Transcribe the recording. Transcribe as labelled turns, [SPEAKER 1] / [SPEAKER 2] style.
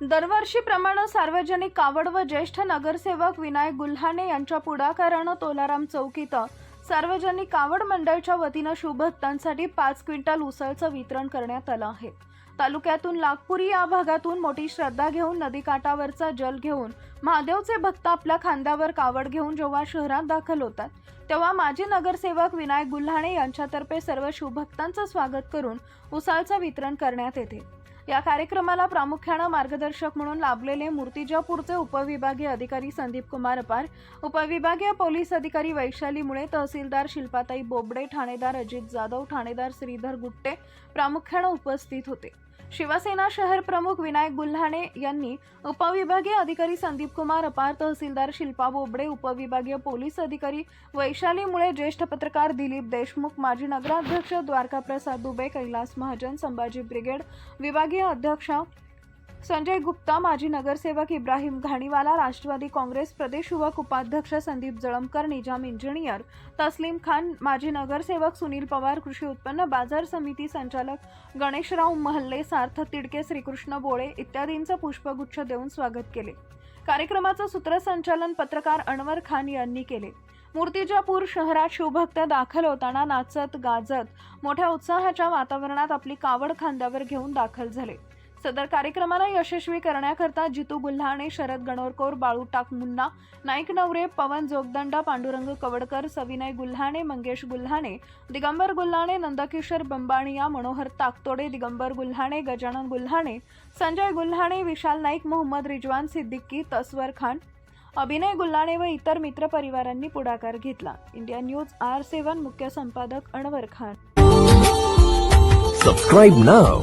[SPEAKER 1] दरवर्षीप्रमाणे सार्वजनिक कावड व ज्येष्ठ नगरसेवक विनायक गुल्हाने यांच्या पुढाकारानं तोलाराम चौकीत सार्वजनिक कावड मंडळच्या वतीनं शुभभक्तांसाठी पाच क्विंटल उसळचं वितरण करण्यात आलं आहे. तालुक्यातून नागपुरी या भागातून मोठी श्रद्धा घेऊन नदीकाठावरचा जल घेऊन महादेवचे भक्त आपल्या खांद्यावर कावड घेऊन जेव्हा शहरात दाखल होतात तेव्हा माजी नगरसेवक विनायक गुल्हाणे यांच्यातर्फे सर्व शुभक्तांचं स्वागत करून उसाळचं वितरण करण्यात येते. या कार्यक्रमाला प्रामुख्यानं मार्गदर्शक म्हणून लाभलेले मूर्तिजापूरचे उपविभागीय अधिकारी संदीप कुमार अपार उपविभागीय पोलीस अधिकारी वैशाली मुळे तहसीलदार शिल्पाताई बोबडे ठाणेदार अजित जाधव ठाणेदार श्रीधर गुट्टे प्रामुख्यानं उपस्थित होते. शिवसेना शहर प्रमुख विनायक गुल्हाणे यांनी उपविभागीय अधिकारी संदीप कुमार अपार तहसीलदार शिल्पा बोबडे उपविभागीय पोलीस अधिकारी वैशाली मुळे ज्येष्ठ पत्रकार दिलीप देशमुख माजी नगराध्यक्ष द्वारकाप्रसाद दुबे कैलास महाजन संभाजी ब्रिगेड विभागीय अध्यक्ष संजय गुप्ता माजी नगरसेवक इब्राहिम घाणीवाला राष्ट्रवादी काँग्रेस प्रदेश युवक उपाध्यक्ष संदीप जळमकर निजाम इंजिनियर तस्लीम खान माजी नगरसेवक सुनील पवार कृषी उत्पन्न बाजार समिती संचालक गणेशराव महल्ले सार्थ तिडके श्रीकृष्ण बोळे इत्यादींचं पुष्पगुच्छ देऊन स्वागत केले. कार्यक्रमाचं सूत्रसंचालन पत्रकार अनवर खान यांनी केले. मूर्तिजापूर शहरात शिवभक्त दाखल होताना नाचत गाजत मोठ्या उत्साहाच्या वातावरणात आपली कावड खांद्यावर घेऊन दाखल झाले. सदर कार्यक्रमाला यशस्वी करण्याकरता जितू गुल्हाणे शरद गणोरकोर बाळू टाक मुन्ना नाईक नवरे पवन जोगदंडा पांडुरंग कवडकर सविनय गुल्हाणे मंगेश गुल्हाणे दिगंबर गुल्हाणे नंदकिशोर बंबाणिया मनोहर ताकतोडे दिगंबर गुल्हाणे गजानन गुल्हाणे संजय गुल्हाणे विशाल नाईक मोहम्मद रिजवान सिद्दीकी तस्वर खान अभिनय गुल्हाणे व इतर मित्र परिवारांनी पुढाकार घेतला. इंडिया न्यूज आर सेवन मुख्य संपादक अनवर खान.
[SPEAKER 2] सबस्क्राईब नाव